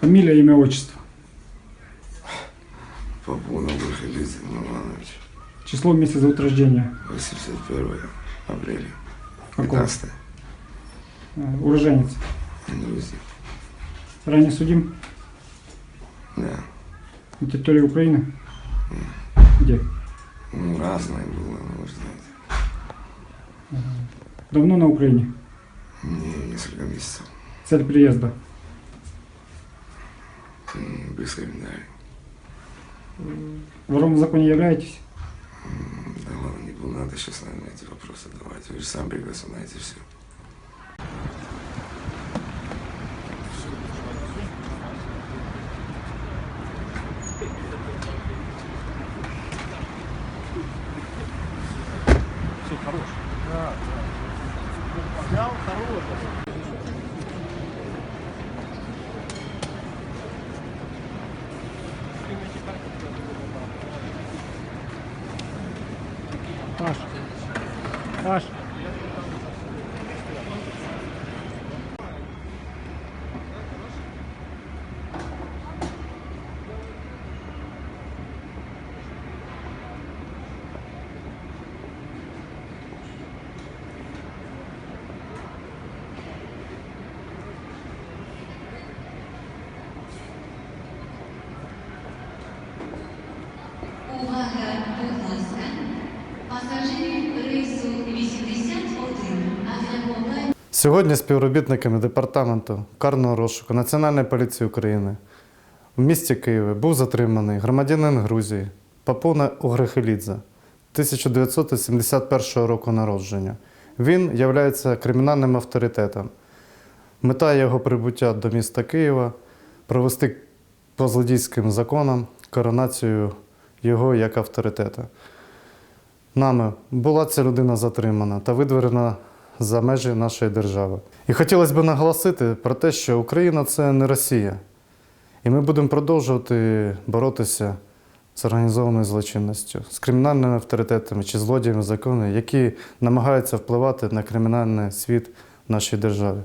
Фамилия, имя, отчество. Попунов Выходит Иванович. Число, месяц от рождения. 81 апреля. Какого? 15 Э, Уроженец. Грузия. Ранее судим Да. на территории Украины. Где? Ну, разное было, вы знаете. Давно на Украине. Не несколько месяцев. Цель приезда. Без комментариев. Вором в законе являетесь? Да ладно, не буду, надо сейчас на эти вопросы давать. Вы же сам прекрасно знаете все. Паш. Vas. Пасажирів рейсу 81 Сьогодні співробітниками департаменту карного розшуку Національної поліції України в місті Києві був затриманий громадянин Грузії Папуна Угрехелідзе 1971 року народження. Він є кримінальним авторитетом. Мета його прибуття до міста Києва провести по злодійським законам коронацію його як авторитета. Нами була ця людина затримана та видворена за межі нашої держави. І хотілося б наголосити про те, що Україна це не Росія. І ми будемо продовжувати боротися з організованою злочинністю, з кримінальними авторитетами чи злодіями закону, які намагаються впливати на кримінальний світ в нашій державі.